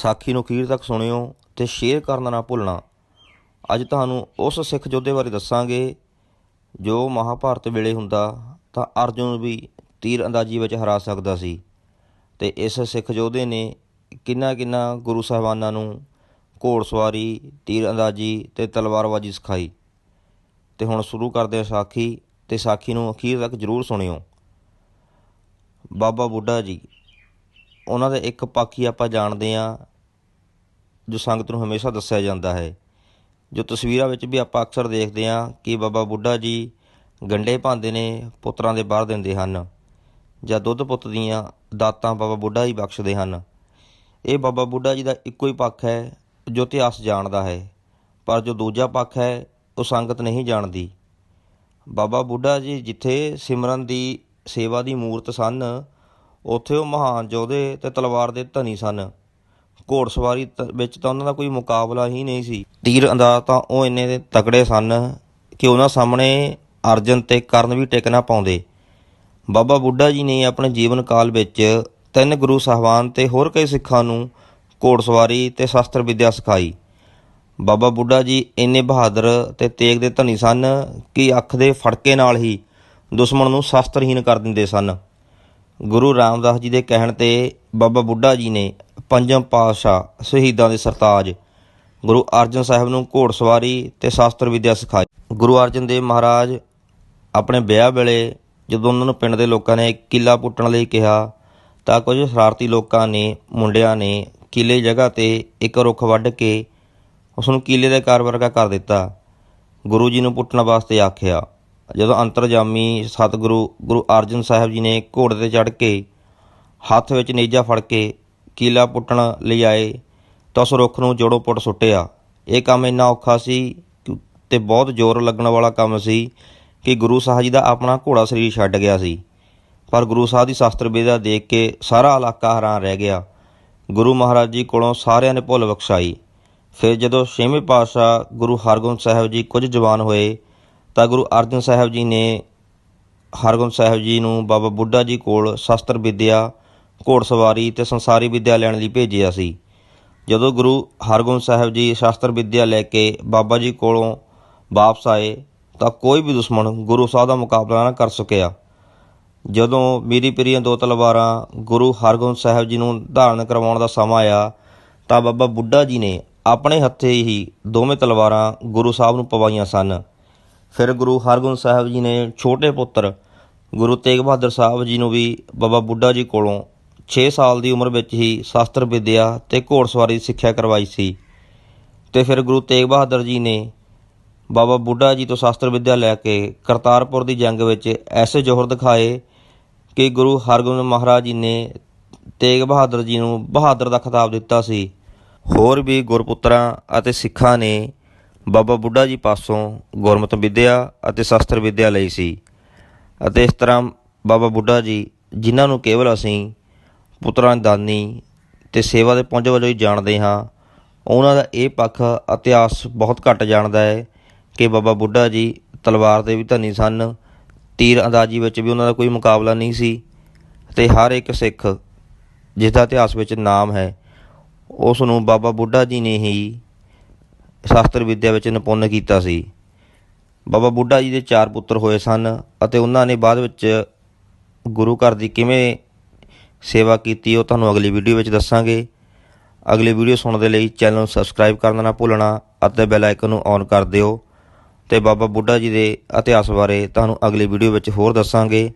ਸਾਖੀ ਨੂੰ ਅਖੀਰ ਤੱਕ ਸੁਣਿਓ ਤੇ ਸ਼ੇਅਰ ਕਰਨਾ ਨਾ ਭੁੱਲਣਾ। ਅੱਜ ਤੁਹਾਨੂੰ ਉਸ ਸਿੱਖ ਯੋਧੇ ਬਾਰੇ ਦੱਸਾਂਗੇ, ਜੋ ਮਹਾਭਾਰਤ ਵੇਲੇ ਹੁੰਦਾ ਤਾਂ ਅਰਜੁਨ ਵੀ ਤੀਰ ਅੰਦਾਜ਼ੀ ਵਿੱਚ ਹਰਾ ਸਕਦਾ ਸੀ। ਤੇ ਇਸ ਸਿੱਖ ਯੋਧੇ ਨੇ ਕਿੰਨਾ ਕਿੰਨਾ ਗੁਰੂ ਸਾਹਿਬਾਨਾਂ ਨੂੰ ਘੋੜਸਵਾਰੀ ਤੀਰ ਅੰਦਾਜ਼ੀ ਤੇ ਤਲਵਾਰਬਾਜ਼ੀ ਸਿਖਾਈ। ਤੇ ਹੁਣ ਸ਼ੁਰੂ ਕਰਦੇ ਹਾਂ ਸਾਖੀ ਤੇ ਸਾਖੀ ਨੂੰ ਅਖੀਰ ਤੱਕ ਜ਼ਰੂਰ ਸੁਣਿਓ। ਬਾਬਾ ਬੁੱਢਾ ਜੀ, ਉਹਨਾਂ ਦੇ ਇੱਕ ਪਾਖੀ ਆਪਾਂ ਜਾਣਦੇ ਹਾਂ ਜੋ ਸੰਗਤ ਨੂੰ ਹਮੇਸ਼ਾ ਦੱਸਿਆ ਜਾਂਦਾ ਹੈ। ਜੋ ਤਸਵੀਰਾਂ ਵਿੱਚ ਵੀ ਆਪਾਂ ਅਕਸਰ ਦੇਖਦੇ ਹਾਂ ਕਿ ਬਾਬਾ ਬੁੱਢਾ ਜੀ ਗੰਡੇ ਪਾਉਂਦੇ ਨੇ, ਪੁੱਤਰਾਂ ਦੇ ਬਾਹਰ ਦਿੰਦੇ ਹਨ ਜਾਂ ਦੁੱਧ ਪੁੱਤ ਦੀਆਂ ਦਾਤਾਂ ਬਾਬਾ ਬੁੱਢਾ ਜੀ ਬਖਸ਼ਦੇ ਹਨ। ਇਹ ਬਾਬਾ ਬੁੱਢਾ ਜੀ ਦਾ ਇੱਕੋ ਹੀ ਪੱਖ ਹੈ ਜੋ ਇਤਿਹਾਸ ਜਾਣਦਾ ਹੈ। ਪਰ ਜੋ ਦੂਜਾ ਪੱਖ ਹੈ, ਉਹ ਸੰਗਤ ਨਹੀਂ ਜਾਣਦੀ। ਬਾਬਾ ਬੁੱਢਾ ਜੀ ਜਿੱਥੇ ਸਿਮਰਨ ਦੀ ਸੇਵਾ ਦੀ ਮੂਰਤ ਸਨ, ਉੱਥੇ ਉਹ ਮਹਾਨ ਯੋਧੇ ਤੇ ਤਲਵਾਰ ਦੇ ਧਨੀ ਸਨ। ਘੋੜਸਵਾਰੀ ਤ- ਵਿੱਚ ਤਾਂ ਉਹਨਾਂ ਦਾ ਕੋਈ ਮੁਕਾਬਲਾ ਹੀ ਨਹੀਂ ਸੀ। ਤੀਰ ਅੰਦਾਜ਼ ਤਾਂ ਉਹ ਇੰਨੇ ਦੇ ਤਕੜੇ ਸਨ ਕਿ ਉਹਨਾਂ ਸਾਹਮਣੇ ਅਰਜਨ ਤੇ ਕਰਨ ਵੀ ਟਿਕ ਨਾ ਪਾਉਂਦੇ। ਬਾਬਾ ਬੁੱਢਾ ਜੀ ਨੇ ਆਪਣੇ ਜੀਵਨ ਕਾਲ ਵਿੱਚ ਤਿੰਨ ਗੁਰੂ ਸਾਹਿਬਾਨ ਤੇ ਹੋਰ ਕਈ ਸਿੱਖਾਂ ਨੂੰ ਘੋੜਸਵਾਰੀ ਤੇ ਸ਼ਸਤਰ ਵਿੱਦਿਆ ਸਿਖਾਈ। ਬਾਬਾ ਬੁੱਢਾ ਜੀ ਇੰਨੇ ਬਹਾਦਰ ਤੇ ਤੇਗ ਦੇ ਧਨੀ ਸਨ ਕਿ ਅੱਖ ਦੇ ਫੜਕੇ ਨਾਲ ਹੀ ਦੁਸ਼ਮਣ ਨੂੰ ਸ਼ਸਤਰਹੀਨ ਕਰ ਦਿੰਦੇ ਸਨ। ਗੁਰੂ ਰਾਮਦਾਸ ਜੀ ਦੇ ਕਹਿਣ ਤੇ ਬਾਬਾ ਬੁੱਢਾ ਜੀ ਨੇ ਪੰਜਮ ਪਾਤਸ਼ਾਹ ਸ਼ਹੀਦਾਂ ਦੇ ਸਰਤਾਜ, ਗੁਰੂ ਅਰਜਨ ਸਾਹਿਬ ਨੂੰ ਘੋੜਸਵਾਰੀ ਤੇ ਸ਼ਾਸਤਰ ਵਿਦਿਆ ਸਿਖਾਈ। ਗੁਰੂ ਅਰਜਨ ਦੇਵ ਮਹਾਰਾਜ ਆਪਣੇ ਵਿਆਹ ਵੇਲੇ ਜਦੋਂ ਉਹਨਾਂ ਨੂੰ ਪਿੰਡ ਦੇ ਲੋਕਾਂ ਨੇ ਕਿਲਾ ਪੁੱਟਣ ਲਈ ਕਿਹਾ, ਤਾਂ ਕੁਝ ਸ਼ਰਾਰਤੀ ਲੋਕਾਂ ਨੇ, ਮੁੰਡਿਆਂ ਨੇ ਕਿਲੇ ਜਗ੍ਹਾ ਤੇ ਇੱਕ ਰੁੱਖ ਵੱਢ ਕੇ ਉਸ ਨੂੰ ਕਿਲੇ ਦੇ ਕਾਰ ਵਰਗਾ ਕਰ ਦਿੱਤਾ। ਗੁਰੂ ਜੀ ਨੂੰ ਪੁੱਟਣ ਵਾਸਤੇ ਆਖਿਆ। ਜਦੋਂ ਅੰਤਰਜਾਮੀ ਸਤਿਗੁਰੂ ਗੁਰੂ ਅਰਜਨ ਸਾਹਿਬ ਜੀ ਨੇ ਘੋੜੇ ਤੇ ਚੜ੍ਹ ਕੇ ਹੱਥ ਵਿੱਚ ਨੇਜਾ ਫੜ ਕੇ ਕੀਲਾ ਪੁੱਟਣ ਲਈ ਆਏ ਤਾਂ ਉਸ ਰੁੱਖ ਨੂੰ ਜੋੜੋ ਪੁੱਟ ਸੁੱਟਿਆ। ਇਹ ਕੰਮ ਇੰਨਾ ਔਖਾ ਸੀ ਕਿ- ਤੇ ਬਹੁਤ ਜ਼ੋਰ ਲੱਗਣ ਵਾਲਾ ਕੰਮ ਸੀ ਕਿ ਗੁਰੂ ਸਾਹਿਬ ਜੀ ਦਾ ਆਪਣਾ ਘੋੜਾ ਸਰੀਰ ਛੱਡ ਗਿਆ ਸੀ। ਪਰ ਗੁਰੂ ਸਾਹਿਬ ਦੀ ਸ਼ਾਸਤਰ ਵਿਦਿਆ ਦੇਖ ਕੇ ਸਾਰਾ ਇਲਾਕਾ ਹੈਰਾਨ ਰਹਿ ਗਿਆ। ਗੁਰੂ ਮਹਾਰਾਜ ਜੀ ਕੋਲੋਂ ਸਾਰਿਆਂ ਨੇ ਭੁੱਲ ਬਖਸ਼ਾਈ। ਫਿਰ ਜਦੋਂ ਛੇਵੇਂ ਪਾਤਸ਼ਾਹ ਗੁਰੂ ਹਰਗੋਬਿੰਦ ਸਾਹਿਬ ਜੀ ਕੁਝ ਜਵਾਨ ਹੋਏ ਤਾਂ ਗੁਰੂ ਅਰਜਨ ਸਾਹਿਬ ਜੀ ਨੇ ਹਰਗੋਬਿੰਦ ਸਾਹਿਬ ਜੀ ਨੂੰ ਬਾਬਾ ਬੁੱਢਾ ਜੀ ਕੋਲ ਸ਼ਸਤਰ ਵਿਦਿਆ ਘੋੜਸਵਾਰੀ ਤੇ ਸੰਸਾਰੀ ਵਿੱਦਿਆ ਲੈਣ ਲਈ ਭੇਜਿਆ ਸੀ। ਜਦੋਂ ਗੁਰੂ ਹਰਗੋਬਿੰਦ ਸਾਹਿਬ ਜੀ ਸ਼ਾਸਤਰ ਵਿੱਦਿਆ ਲੈ ਕੇ ਬਾਬਾ ਜੀ ਕੋਲੋਂ ਵਾਪਸ ਆਏ, ਤਾਂ ਕੋਈ ਵੀ ਦੁਸ਼ਮਣ ਗੁਰੂ ਸਾਹਿਬ ਦਾ ਮੁਕਾਬਲਾ ਨਾ ਕਰ ਸਕਿਆ। ਜਦੋਂ ਮੀਰੀ ਪੀਰੀਆਂ ਦੋ ਤਲਵਾਰਾਂ ਗੁਰੂ ਹਰਗੋਬਿੰਦ ਸਾਹਿਬ ਜੀ ਨੂੰ ਧਾਰਨ ਕਰਵਾਉਣ ਦਾ ਸਮਾਂ ਆਇਆ, ਤਾਂ ਬਾਬਾ ਬੁੱਢਾ ਜੀ ਨੇ ਆਪਣੇ ਹੱਥੇ ਹੀ ਦੋਵੇਂ ਤਲਵਾਰਾਂ ਗੁਰੂ ਸਾਹਿਬ ਨੂੰ ਪਵਾਈਆਂ ਸਨ। ਫਿਰ ਗੁਰੂ ਹਰਗੋਬਿੰਦ ਸਾਹਿਬ ਜੀ ਨੇ ਛੋਟੇ ਪੁੱਤਰ ਗੁਰੂ ਤੇਗ ਬਹਾਦਰ ਸਾਹਿਬ ਜੀ ਨੂੰ ਵੀ ਬਾਬਾ ਬੁੱਢਾ ਜੀ ਕੋਲੋਂ 6 ਸਾਲ ਦੀ ਉਮਰ ਵਿੱਚ ਹੀ ਸ਼ਾਸਤਰ ਵਿਦਿਆ ਤੇ ਘੋੜਸਵਾਰੀ ਦੀ ਸਿੱਖਿਆ ਕਰਵਾਈ ਸੀ। ਤੇ ਫਿਰ ਗੁਰੂ ਤੇਗ ਬਹਾਦਰ ਜੀ ਨੇ ਬਾਬਾ ਬੁੱਢਾ ਜੀ ਤੋਂ ਸ਼ਾਸਤਰ ਵਿਦਿਆ ਲੈ ਕੇ ਕਰਤਾਰਪੁਰ ਦੀ ਜੰਗ ਵਿੱਚ ਐਸੇ ਜੋਹਰ ਦਿਖਾਏ ਕਿ ਗੁਰੂ ਹਰਗੋਬਿੰਦ ਮਹਾਰਾਜ ਜੀ ਨੇ ਤੇਗ ਬਹਾਦਰ ਜੀ ਨੂੰ ਬਹਾਦਰ ਦਾ ਖਿਤਾਬ ਦਿੱਤਾ ਸੀ। ਹੋਰ ਵੀ ਗੁਰਪੁੱਤਰਾਂ ਅਤੇ ਸਿੱਖਾਂ ਨੇ ਬਾਬਾ ਬੁੱਢਾ ਜੀ ਪਾਸੋਂ ਗੁਰਮਤਿ ਵਿਦਿਆ ਅਤੇ ਸ਼ਾਸਤਰ ਵਿਦਿਆ ਲਈ ਸੀ। ਅਤੇ ਇਸ ਤਰ੍ਹਾਂ ਬਾਬਾ ਬੁੱਢਾ ਜੀ, ਜਿਨ੍ਹਾਂ ਨੂੰ ਕੇਵਲ ਅਸੀਂ ਪੁੱਤਰਾਂ ਦੀ ਦਾਨੀ ਅਤੇ ਸੇਵਾ ਦੇ ਪੁੰਜ ਵਜੋਂ ਹੀ ਜਾਣਦੇ ਹਾਂ। ਉਹਨਾਂ ਦਾ ਇਹ ਪੱਖ ਇਤਿਹਾਸ ਬਹੁਤ ਘੱਟ ਜਾਣਦਾ ਹੈ ਕਿ ਬਾਬਾ ਬੁੱਢਾ ਜੀ ਤਲਵਾਰ ਦੇ ਵੀ ਧਨੀ ਸਨ। ਤੀਰ ਅੰਦਾਜ਼ੀ ਵਿੱਚ ਵੀ ਉਹਨਾਂ ਦਾ ਕੋਈ ਮੁਕਾਬਲਾ ਨਹੀਂ ਸੀ ਤੇ ਹਰ ਇੱਕ ਸਿੱਖ ਜਿਸ ਦਾ ਇਤਿਹਾਸ ਵਿੱਚ ਨਾਮ ਹੈ ਉਸ ਨੂੰ ਬਾਬਾ ਬੁੱਢਾ ਜੀ ਨੇ ਹੀ ਸ਼ਾਸਤਰ ਵਿੱਦਿਆ ਵਿੱਚ ਨਿਪੁੰਨ ਕੀਤਾ ਸੀ। ਬਾਬਾ ਬੁੱਢਾ ਜੀ ਦੇ ਚਾਰ ਪੁੱਤਰ ਹੋਏ ਸਨ ਅਤੇ ਉਹਨਾਂ ਨੇ ਬਾਅਦ ਵਿੱਚ ਗੁਰੂ ਘਰ ਦੀ ਕਿਵੇਂ ਸੇਵਾ ਕੀਤੀ, ਉਹ ਤੁਹਾਨੂੰ ਅਗਲੀ ਵੀਡੀਓ ਵਿੱਚ ਦੱਸਾਂਗੇ। ਅਗਲੀ ਵੀਡੀਓ ਸੁਣਨ ਦੇ ਲਈ ਚੈਨਲ ਨੂੰ ਸਬਸਕ੍ਰਾਈਬ ਕਰਨਾ ਨਾ ਭੁੱਲਣਾ ਅਤੇ ਬੈਲ ਆਈਕਨ ਨੂੰ ਔਨ ਕਰ ਦਿਓ। ਤੇ ਬਾਬਾ ਬੁੱਢਾ ਜੀ ਦੇ ਇਤਿਹਾਸ ਬਾਰੇ ਤੁਹਾਨੂੰ ਅਗਲੀ ਵੀਡੀਓ ਵਿੱਚ ਹੋਰ ਦੱਸਾਂਗੇ।